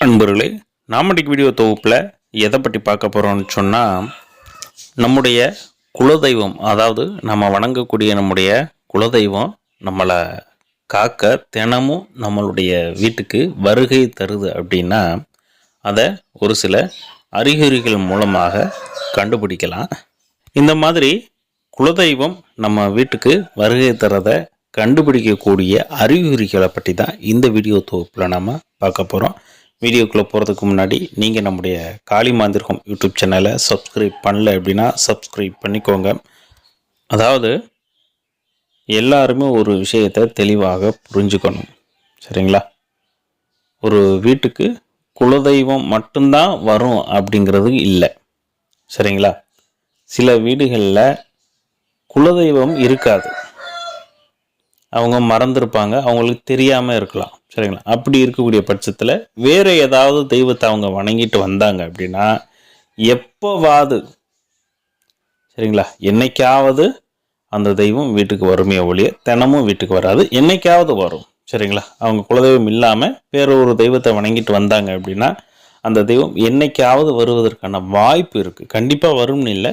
அன்பர்களே நாமடிக்கு வீடியோ தொகுப்பில் எதை பற்றி பார்க்க போகிறோம்னு சொன்னால் நம்முடைய குலதெய்வம் அதாவது நம்ம வணங்கக்கூடிய நம்முடைய குலதெய்வம் நம்மளை காக்க தினமும் நம்மளுடைய வீட்டுக்கு வருகை தருது அப்படின்னா அதை ஒரு சில அறிகுறிகள் மூலமாக கண்டுபிடிக்கலாம். இந்த மாதிரி குலதெய்வம் நம்ம வீட்டுக்கு வருகை தரதை கண்டுபிடிக்கக்கூடிய அறிகுறிகளை பற்றி தான் இந்த வீடியோ தொகுப்பில் நம்ம பார்க்க போகிறோம் வீடியோக்குள்ளே போகிறதுக்கு முன்னாடி நீங்கள் நம்முடைய காளி மாந்திருக்கம் யூடியூப் சேனலை சப்ஸ்கிரைப் பண்ணல அப்படின்னா சப்ஸ்கிரைப் பண்ணிக்கோங்க. அதாவது எல்லாருமே ஒரு விஷயத்தை தெளிவாக புரிஞ்சுக்கணும். சரிங்களா? ஒரு வீட்டுக்கு குலதெய்வம் மட்டும்தான் வரும் அப்படிங்கிறது இல்லை. சரிங்களா? சில வீடுகளில் குலதெய்வம் இருக்காது. அவங்க மறந்துருப்பாங்க அவங்களுக்கு தெரியாமல் இருக்கலாம். சரிங்களா? அப்படி இருக்கக்கூடிய பட்சத்தில் வேறு ஏதாவது தெய்வத்தை அவங்க வணங்கிட்டு வந்தாங்க அப்படின்னா எப்போவாது சரிங்களா? என்னைக்காவது அந்த தெய்வம் வீட்டுக்கு வருமே ஒழிய தினமும் வீட்டுக்கு வராது. என்னைக்காவது வரும் சரிங்களா? அவங்க குலதெய்வம் இல்லாமல் வேற ஒரு தெய்வத்தை வணங்கிட்டு வந்தாங்க அப்படின்னா அந்த தெய்வம் என்னைக்காவது வருவதற்கான வாய்ப்பு இருக்குது கண்டிப்பாக வரும்னு இல்லை.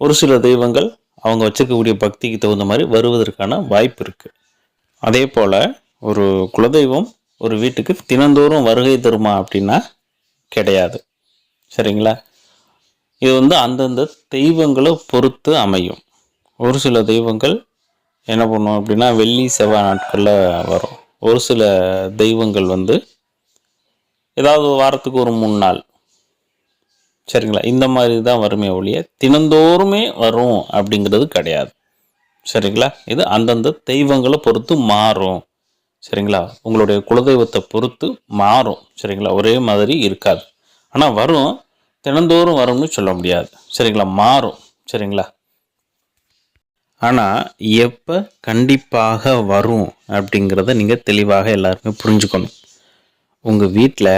ஒரு சில தெய்வங்கள் அவங்க வச்சுக்கக்கூடிய பக்திக்கு தகுந்த மாதிரி வருவதற்கான வாய்ப்பு இருக்குது அதே போல் ஒரு குலதெய்வம் ஒரு வீட்டுக்கு தினந்தோறும் வருகை தருமா அப்படின்னா கிடையாது. சரிங்களா? இது வந்து அந்தந்த தெய்வங்களை பொறுத்து அமையும். ஒரு சில தெய்வங்கள் என்ன பண்ணும் அப்படின்னா வெள்ளி செவ்வாய் நாட்களில் வரும். ஒரு சில தெய்வங்கள் வந்து ஏதாவது வாரத்துக்கு ஒரு மூணு நாள். சரிங்களா? இந்த மாதிரி தான் வருமே ஒழிய தினந்தோறுமே வரும் அப்படிங்கிறது கிடையாது. சரிங்களா? இது அந்தந்த தெய்வங்களை பொறுத்து மாறும். சரிங்களா? உங்களுடைய குலதெய்வத்தை பொறுத்து மாறும். சரிங்களா? ஒரே மாதிரி இருக்காது. ஆனால் வரும். தினந்தோறும் வரும்னு சொல்ல முடியாது. சரிங்களா? மாறும். சரிங்களா? ஆனால் எப்போ கண்டிப்பாக வரும் அப்படிங்கிறத நீங்கள் தெளிவாக எல்லாருமே புரிஞ்சுக்கணும். உங்கள் வீட்டில்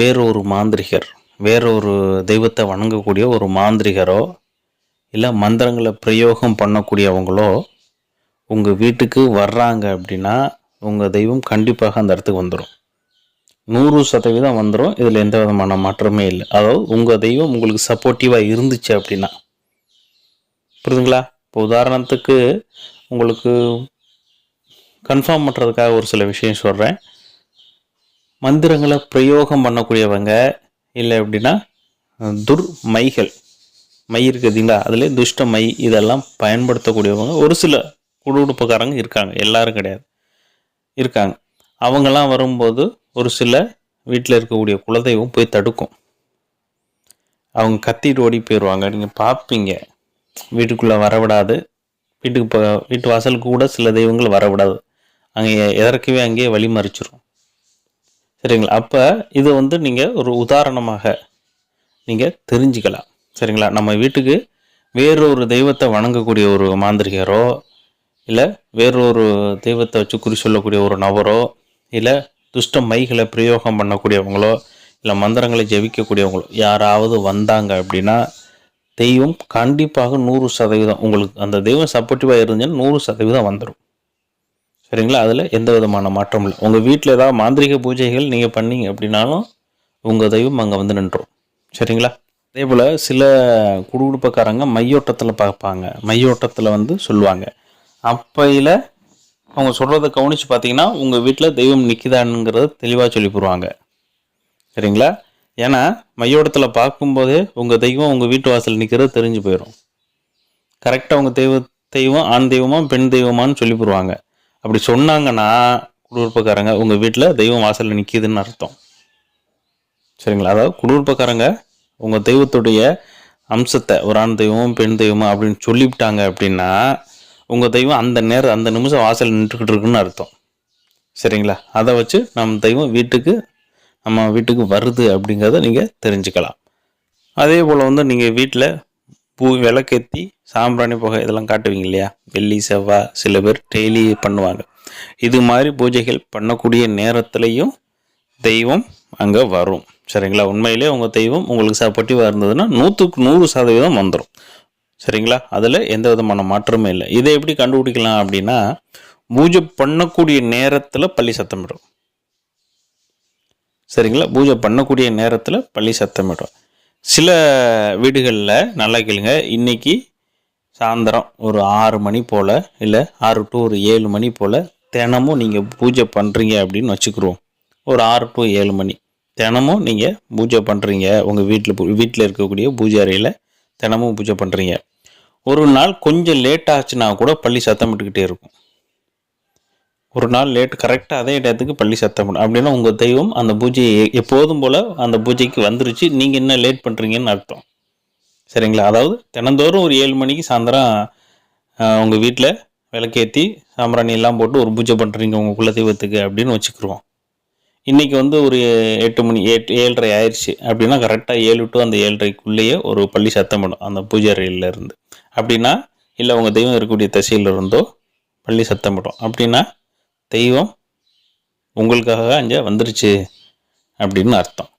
வேறொரு மாந்திரிகர் வேறொரு தெய்வத்தை வணங்கக்கூடிய ஒரு மாந்திரிகரோ இல்லை மந்திரங்களை பிரயோகம் பண்ணக்கூடியவங்களோ உங்கள் வீட்டுக்கு வர்றாங்க அப்படின்னா உங்கள் தெய்வம் கண்டிப்பாக அந்த இடத்துக்கு வந்துடும் நூறு சதவீதம் வந்துடும் இதில் எந்த விதமான மாற்றமே இல்லை. அதாவது உங்கள் தெய்வம் உங்களுக்கு சப்போர்ட்டிவாக இருந்துச்சு அப்படின்னா. புரியுதுங்களா? இப்போ உதாரணத்துக்கு உங்களுக்கு கன்ஃபார்ம் பண்ணுறதுக்காக ஒரு சில விஷயம் சொல்கிறேன் மந்திரங்களை பிரயோகம் பண்ணக்கூடியவங்க இல்லை எப்படின்னா துர் மைகள். மை இருக்குதுங்களா அதில் துஷ்ட மை இதெல்லாம் பயன்படுத்தக்கூடியவங்க ஒரு சில குடுகுடுப்புக்காரங்க இருக்காங்க. எல்லாரும் கிடையாது. இருக்காங்க. அவங்கெல்லாம் வரும்போது ஒரு சில வீட்டில் இருக்கக்கூடிய குலதெய்வம் போய் தடுக்கும். அவங்க கத்திட்டு ஓடி போயிடுவாங்க நீங்கள் பார்ப்பீங்க வீட்டுக்குள்ளே வரவிடாது. வீட்டுக்கு இப்போ வீட்டு வாசலுக்கு கூட சில தெய்வங்கள் வரவிடாது. அங்கே எதற்கவே அங்கேயே வழி மறிச்சிடும் சரிங்களா? அப்போ இதை வந்து நீங்கள் ஒரு உதாரணமாக நீங்கள் தெரிஞ்சுக்கலாம். சரிங்களா? நம்ம வீட்டுக்கு வேறொரு தெய்வத்தை வணங்கக்கூடிய ஒரு மாந்திரிகரோ இல்லை வேறொரு தெய்வத்தை வச்சு குறி சொல்லக்கூடிய ஒரு நபரோ இல்லை துஷ்ட மைகளை பிரயோகம் பண்ணக்கூடியவங்களோ இல்லை மந்திரங்களை ஜெபிக்கக்கூடியவங்களோ யாராவது வந்தாங்க அப்படின்னா தெய்வம் கண்டிப்பாக நூறு சதவீதம் உங்களுக்கு அந்த தெய்வம் சப்போர்ட்டிவாக இருந்துச்சுன்னா நூறு சதவீதம் வந்துடும் சரிங்களா? அதில் எந்த விதமான மாற்றமும் இல்லை. உங்கள் வீட்டில் ஏதாவது மாந்திரிக பூஜைகள் நீங்கள் பண்ணீங்க அப்படின்னாலும் உங்கள் தெய்வம் அங்கே வந்து நின்றோம். சரிங்களா? அதே போல் சில குடுகுடுப்பக்காரங்க மையோட்டத்தில் பார்ப்பாங்க. மையோட்டத்தில் வந்து சொல்லுவாங்க. அப்பையில் அவங்க சொல்கிறத கவனித்து பார்த்தீங்கன்னா உங்கள் வீட்டில் தெய்வம் நிற்கிதானுங்கிறத தெளிவாக சொல்லி போடுவாங்க. சரிங்களா? ஏன்னா மையோட்டத்தில் பார்க்கும்போதே உங்கள் தெய்வம் உங்கள் வீட்டு வாசல் நிற்கிறது தெரிஞ்சு போயிடும் கரெக்டாக உங்கள் தெய்வ தெய்வம் ஆண் தெய்வமா பெண் தெய்வமான்னு சொல்லி போடுவாங்க. அப்படி சொன்னாங்கன்னா குடியிருப்பக்காரங்க உங்கள் வீட்டில் தெய்வம் வாசலில் நிற்கிதுன்னு அர்த்தம். சரிங்களா? அதாவது குடியிருப்பக்காரங்க உங்கள் தெய்வத்துடைய அம்சத்தை ஒரு ஆண் தெய்வம் பெண் தெய்வம் அப்படின்னு சொல்லிவிட்டாங்க அப்படின்னா உங்கள் தெய்வம் அந்த நேரம் அந்த நிமிஷம் வாசல் நின்றுக்கிட்டு இருக்குன்னு அர்த்தம். சரிங்களா? அதை வச்சு நம்ம தெய்வம் வீட்டுக்கு நம்ம வீட்டுக்கு வருது அப்படிங்கிறத நீங்கள் தெரிஞ்சுக்கலாம். அதே போல் வந்து நீங்கள் வீட்டில் பூ விளக்கேற்றி சாம்பிராணி புகை இதெல்லாம் காட்டுவீங்க இல்லையா? வெள்ளி செவ்வாய் சில பேர் டெய்லி பண்ணுவாங்க. இது மாதிரி பூஜைகள் பண்ணக்கூடிய நேரத்துலையும் தெய்வம் அங்கே வரும். சரிங்களா? உண்மையிலே உங்கள் தெய்வம் உங்களுக்கு சப்போர்ட்டிவாக இருந்ததுன்னா நூற்றுக்கு நூறு சதவீதம் வந்துடும் சரிங்களா? அதில் எந்த விதமான மாற்றமும் இல்லை. இதை எப்படி கண்டுபிடிக்கலாம் அப்படின்னா பூஜை பண்ணக்கூடிய நேரத்தில் பள்ளி சத்தம் சரிங்களா? பூஜை பண்ணக்கூடிய நேரத்தில் பள்ளி சத்தமிடும் சில வீடுகளில் நல்லா கேளுங்க இன்னைக்கு சாயந்தரம் ஒரு ஆறு மணி போல் இல்லை ஆறு டு ஒரு ஏழு மணி போல் தினமும் நீங்கள் பூஜை பண்ணுறீங்க அப்படின்னு வச்சுக்கிருவோம். ஒரு ஆறு டு ஏழு மணி. தினமும் நீங்கள் பூஜை பண்ணுறீங்க உங்கள் வீட்டில் வீட்டில் இருக்கக்கூடிய பூஜை அறையில். தினமும் பூஜை பண்ணுறீங்க ஒரு நாள் கொஞ்சம் லேட் ஆச்சுன்னா கூட பள்ளி சத்தமிட்டுக்கிட்டே இருக்கும். ஒரு நாள் லேட் கரெக்டாக அதே இடத்துக்கு பள்ளி சத்தமிடும் அப்படின்னா உங்கள் தெய்வம் அந்த பூஜையை எப்போதும் போல் அந்த பூஜைக்கு வந்துருச்சு. நீங்கள் என்ன லேட் பண்ணுறீங்கன்னு அர்த்தம். சரிங்களா? அதாவது தினந்தோறும் ஒரு ஏழு மணிக்கு சாயந்தரம் உங்கள் வீட்டில் விளக்கேற்றி சாம்பிராணி எல்லாம் போட்டு ஒரு பூஜை பண்ணுறீங்க உங்கள் குலதெய்வத்துக்கு அப்படின்னு வச்சுக்கிருவோம். இன்றைக்கி வந்து ஒரு எட்டு மணி எட்டு ஏழரை ஆயிடுச்சு அப்படின்னா கரெக்டாக ஏழு டு அந்த ஏழரைக்குள்ளேயே ஒரு பள்ளி சத்தம் பண்ணும் அந்த பூஜை அறையில இருந்து. அப்படின்னா இல்லை உங்கள் தெய்வம் இருக்கக்கூடிய தசையில் இருந்தோ பள்ளி சத்தமிடும் அப்படின்னா தெய்வம் உங்களுக்காக அங்கே வந்துருச்சு அப்படின்னு அர்த்தம்.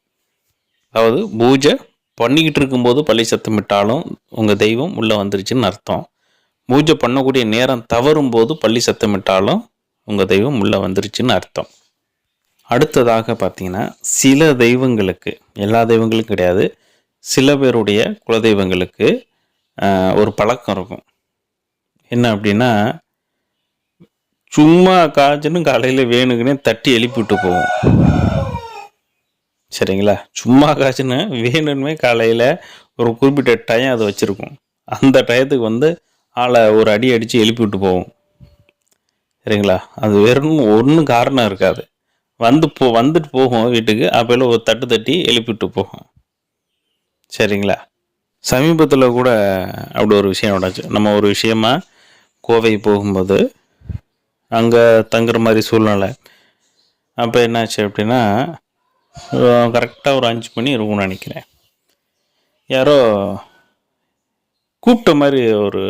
அதாவது பூஜை பண்ணிக்கிட்டு இருக்கும்போது பள்ளி சத்தமிட்டாலும் உங்கள் தெய்வம் உள்ளே வந்துருச்சுன்னு அர்த்தம். பூஜை பண்ணக்கூடிய நேரம் தவறும் போது பள்ளி சத்தமிட்டாலும் உங்கள் தெய்வம் உள்ளே வந்துருச்சுன்னு அர்த்தம். அடுத்ததாக பார்த்தீங்கன்னா சில தெய்வங்களுக்கு எல்லா தெய்வங்களுக்கும் கிடையாது சில பேருடைய குலதெய்வங்களுக்கு ஒரு பழக்கம் இருக்கும். என்ன அப்படின்னா சும்மா காய்ச்சலும் காலையில் வேணுங்கன்னே தட்டி எழுப்பி விட்டு போவோம். சரிங்களா? சும்மா காய்ச்சுன்னு வேணும்னே காலையில் ஒரு குறிப்பிட்ட டயம் அதை வச்சுருக்கோம். அந்த டயத்துக்கு வந்து ஆளை ஒரு அடி அடித்து எழுப்பி விட்டு போவோம். சரிங்களா? அது வெறும் ஒன்றும் காரணம் இருக்காது. வந்து போ வந்துட்டு போகும் வீட்டுக்கு. அப்போல ஒரு தட்டு தட்டி எழுப்பிட்டு போகும். சரிங்களா? சமீபத்தில் கூட அப்படி ஒரு விஷயம் நடந்துச்சு. நம்ம ஒரு விஷயமா கோவை போகும்போது அங்கே தங்குற மாதிரி சூழ்நிலை. அப்போ என்னாச்சு அப்படின்னா கரெக்டாக ஒரு அஞ்சு மணி இருக்கும்னு நினைக்கிறேன். யாரோ கூப்பிட்ட மாதிரி ஒரு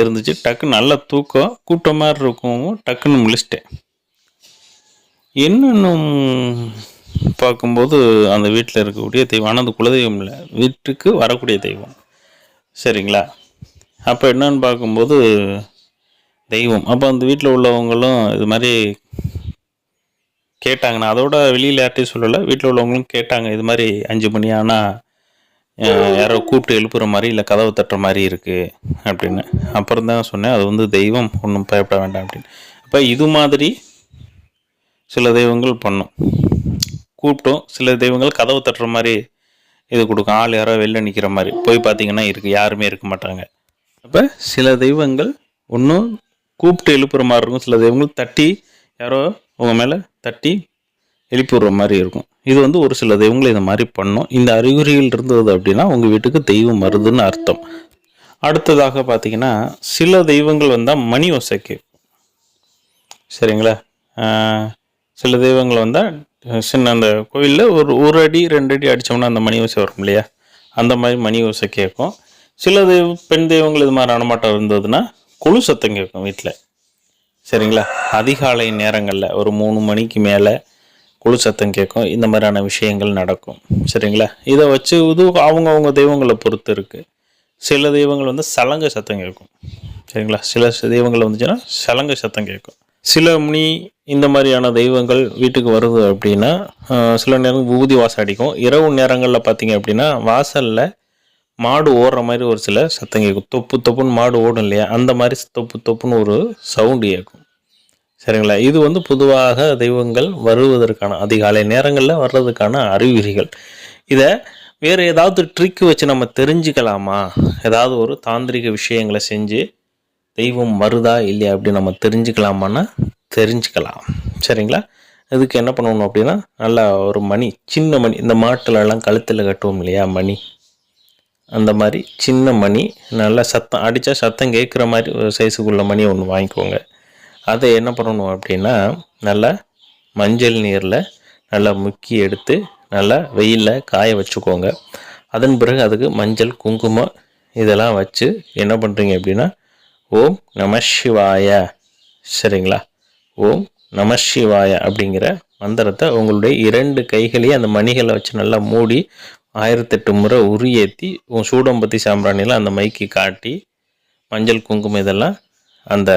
இருந்துச்சு. டக்குன்னு நல்ல தூக்கம். கூப்பிட்ட மாதிரி இருக்கும். டக்குன்னு முழிச்சிட்டேன். என்னென்னும் பார்க்கும்போது அந்த வீட்டில் இருக்கக்கூடிய தெய்வம் ஆனால் அது குலதெய்வம் இல்லை வீட்டுக்கு வரக்கூடிய தெய்வம். சரிங்களா? அப்போ என்னன்னு பார்க்கும்போது தெய்வம். அப்போ அந்த வீட்டில் உள்ளவங்களும் இது மாதிரி கேட்டாங்க நான் அதோட வெளியில் யார்ட்டையும் சொல்லலை வீட்டில் உள்ளவங்களும் கேட்டாங்க இது மாதிரி அஞ்சு மணி ஆனால் யாரோ கூப்பிட்டு எழுப்புற மாதிரி இல்லை கதவை தட்டுற மாதிரி இருக்குது அப்படின்னு. அப்புறம் தான் சொன்னேன் அது வந்து தெய்வம் ஒன்றும் பயப்பட வேண்டாம் அப்படின்னு. அப்போ இது மாதிரி சில தெய்வங்கள் பண்ணும். கூப்பிட்டோம் சில தெய்வங்கள் கதவு தட்டுற மாதிரி இது கொடுக்கும். ஆள் யாரோ வெளில நிற்கிற மாதிரி. போய் பார்த்தீங்கன்னா இருக்குது யாருமே இருக்க மாட்டாங்க. அப்போ சில தெய்வங்கள் ஒன்றும் கூப்பிட்டு எழுப்புற மாதிரி இருக்கும். சில தெய்வங்கள் தட்டி யாரோ உங்கள் மேலே தட்டி எழுப்பி விடுற மாதிரி இருக்கும். இது வந்து ஒரு சில தெய்வங்கள் இந்த மாதிரி பண்ணும். இந்த அறிகுறிகள் இருந்தது அப்படின்னா உங்கள் வீட்டுக்கு தெய்வம் வருதுன்னு அர்த்தம். அடுத்ததாக பார்த்தீங்கன்னா சில தெய்வங்கள் வந்தால் மணி ஒசைக்கு சரிங்களா? சில தெய்வங்கள் வந்தால் சின்ன அந்த கோயிலில் ஒரு ஒரு அடி ரெண்டு அடி அடித்தோம்னா அந்த மணி ஓசை வரும் இல்லையா? அந்த மாதிரி மணி ஓசை கேட்கும். சில தெய்வ பெண் தெய்வங்கள் இது மாதிரி அனமாட்டம் இருந்ததுன்னா குழு சத்தம் கேட்கும் வீட்டில் சரிங்களா? அதிகாலை நேரங்களில் ஒரு மூணு மணிக்கு மேலே குழு சத்தம் கேட்கும். இந்த மாதிரியான விஷயங்கள் நடக்கும். சரிங்களா? இதை வச்சு இது அவங்கவுங்க தெய்வங்களை பொறுத்து இருக்குது சில தெய்வங்கள் வந்து சலங்க சத்தம் கேட்கும். சரிங்களா? சில தெய்வங்கள் வந்துச்சுன்னா சலங்க சத்தம் கேட்கும். சில முனி இந்த மாதிரியான தெய்வங்கள் வீட்டுக்கு வருது அப்படின்னா சில நேரம் விபூதி வாசம் அடிக்கும். இரவு நேரங்களில் பார்த்தீங்க அப்படின்னா வாசலில் மாடு ஓடுற மாதிரி ஒரு சில சத்தம் கேட்கும். தொப்பு தொப்புன்னு மாடு ஓடும் இல்லையா? அந்த மாதிரி தொப்பு தொப்புன்னு ஒரு சவுண்டு கேட்கும். சரிங்களா? இது வந்து பொதுவாக தெய்வங்கள் வருவதற்கான அதிகாலை நேரங்களில் வர்றதுக்கான அறிகுறிகள். இதை வேறு ஏதாவது ட்ரிக் வச்சு நம்ம தெரிஞ்சுக்கலாமா? ஏதாவது ஒரு தாந்திரிக விஷயங்களை செஞ்சு தெய்வம் வருதா இல்லையா அப்படி நம்ம தெரிஞ்சுக்கலாமான்னா தெரிஞ்சுக்கலாம். சரிங்களா? இதுக்கு என்ன பண்ணணும் அப்படின்னா நல்லா ஒரு மணி சின்ன மணி இந்த மாட்டுலலாம் கழுத்தில் கட்டுவோம் இல்லையா மணி. அந்த மாதிரி சின்ன மணி நல்லா சத்தம் அடித்தா சத்தம் கேட்குற மாதிரி ஒரு சைஸுக்குள்ள மணி ஒன்று வாங்கிக்கோங்க. அதை என்ன பண்ணணும் அப்படின்னா நல்லா மஞ்சள் நீரில் நல்லா முக்கி எடுத்து நல்லா வெயிலில் காய வச்சுக்கோங்க. அதன் பிறகு அதுக்கு மஞ்சள் குங்குமம் இதெல்லாம் வச்சு என்ன பண்ணுறீங்க அப்படின்னா ஓம் நம சிவாய. சரிங்களா? ஓம் நம சிவாய அப்படிங்கிற மந்திரத்தை உங்களுடைய இரண்டு கைகளையும் அந்த மணிகளை வச்சு நல்லா மூடி ஆயிரத்தெட்டு முறை உரியேற்றி உன் சூடம்பத்தி சாம்பிராணியில் அந்த மைக்கு காட்டி மஞ்சள் குங்குமம் இதெல்லாம் அந்த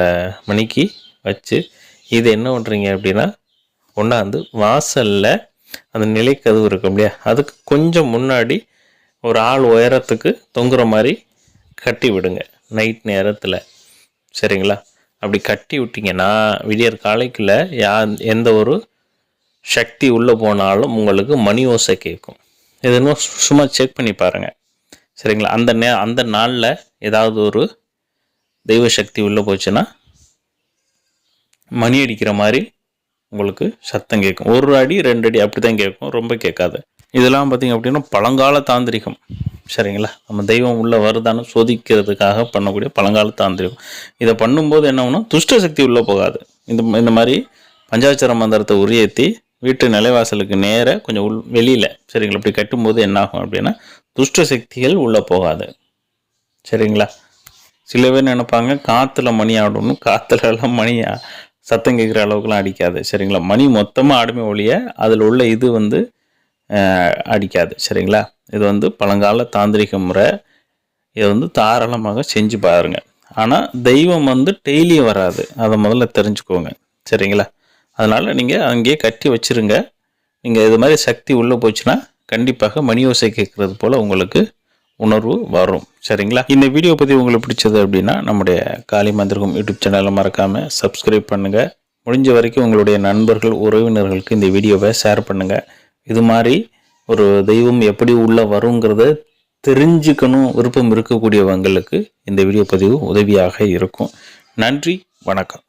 மணிக்கு வச்சு இது என்ன பண்ணுறீங்க அப்படின்னா கொண்டாந்து வாசலில் அந்த நிலைக்கதவு இருக்கும் இல்லையா? அதுக்கு கொஞ்சம் முன்னாடி ஒரு ஆள் உயரத்துக்கு தொங்குற மாதிரி கட்டி விடுங்க. நைட் நேரத்தில். சரிங்களா? அப்படி கட்டி விட்டிங்கன்னா விடியற் காலைக்குள்ள யா எந்த ஒரு சக்தி உள்ளே போனாலும் உங்களுக்கு மணி ஓசை கேட்கும். இது இன்னும் சும்மா செக் பண்ணி பாருங்கள் சரிங்களா? அந்த நே அந்த நாளில் ஏதாவது ஒரு தெய்வ சக்தி உள்ளே போச்சுன்னா மணி அடிக்கிற மாதிரி உங்களுக்கு சத்தம் கேட்கும். ஒரு அடி ரெண்டு அடி அப்படி தான் கேட்கும். ரொம்ப கேட்காது. இதெல்லாம் பார்த்தீங்க அப்படின்னா பழங்கால தாந்திரிகம். சரிங்களா? நம்ம தெய்வம் உள்ளே வருதான்னு சோதிக்கிறதுக்காக பண்ணக்கூடிய பழங்கால தாந்திரிகம். இதை பண்ணும்போது என்ன ஆகும்னா துஷ்ட சக்தி உள்ளே போகாது. இந்த இந்த மாதிரி பஞ்சாட்சர மந்திரத்தை உரியேற்றி வீட்டு நிலைவாசலுக்கு நேராக கொஞ்சம் உள் வெளியில் சரிங்களா? இப்படி கட்டும்போது என்னாகும் அப்படின்னா துஷ்ட சக்திகள் உள்ளே போகாது. சரிங்களா? சில பேர் நினைப்பாங்க காற்றுல மணி ஆடணும் காற்றுலலாம் மணி சத்தம் கேட்குற அளவுக்குலாம் அடிக்காது. சரிங்களா? மணி மொத்தமாக ஆடுமே ஒழிய அதில் உள்ள இது வந்து அடிக்காது சரிங்களா? இது வந்து பழங்கால தாந்திரிக முறை. இதை வந்து தாராளமாக செஞ்சு பாருங்க. ஆனால் தெய்வம் வந்து டெய்லியும் வராது. அதை முதல்ல தெரிஞ்சுக்கோங்க சரிங்களா? அதனால் நீங்கள் அங்கேயே கட்டி வச்சிருங்க. நீங்கள் இது மாதிரி சக்தி உள்ளே போச்சுன்னா கண்டிப்பாக மணி ஓசை கேட்குறது போல் உங்களுக்கு உணர்வு வரும் சரிங்களா? இந்த வீடியோ பற்றி உங்களுக்கு பிடிச்சது அப்படின்னா நம்முடைய காளி மந்திரகம் யூடியூப் சேனலை மறக்காமல் சப்ஸ்கிரைப் பண்ணுங்கள் முடிஞ்ச வரைக்கும் உங்களுடைய நண்பர்கள் உறவினர்களுக்கு இந்த வீடியோவை ஷேர் பண்ணுங்கள் இது மாதிரி ஒரு தெய்வம் எப்படி உள்ளே வருங்கிறத தெரிஞ்சுக்கணும் விருப்பம் இருக்கக்கூடியவங்களுக்கு இந்த வீடியோ பதிவு உதவியாக இருக்கும். நன்றி வணக்கம்.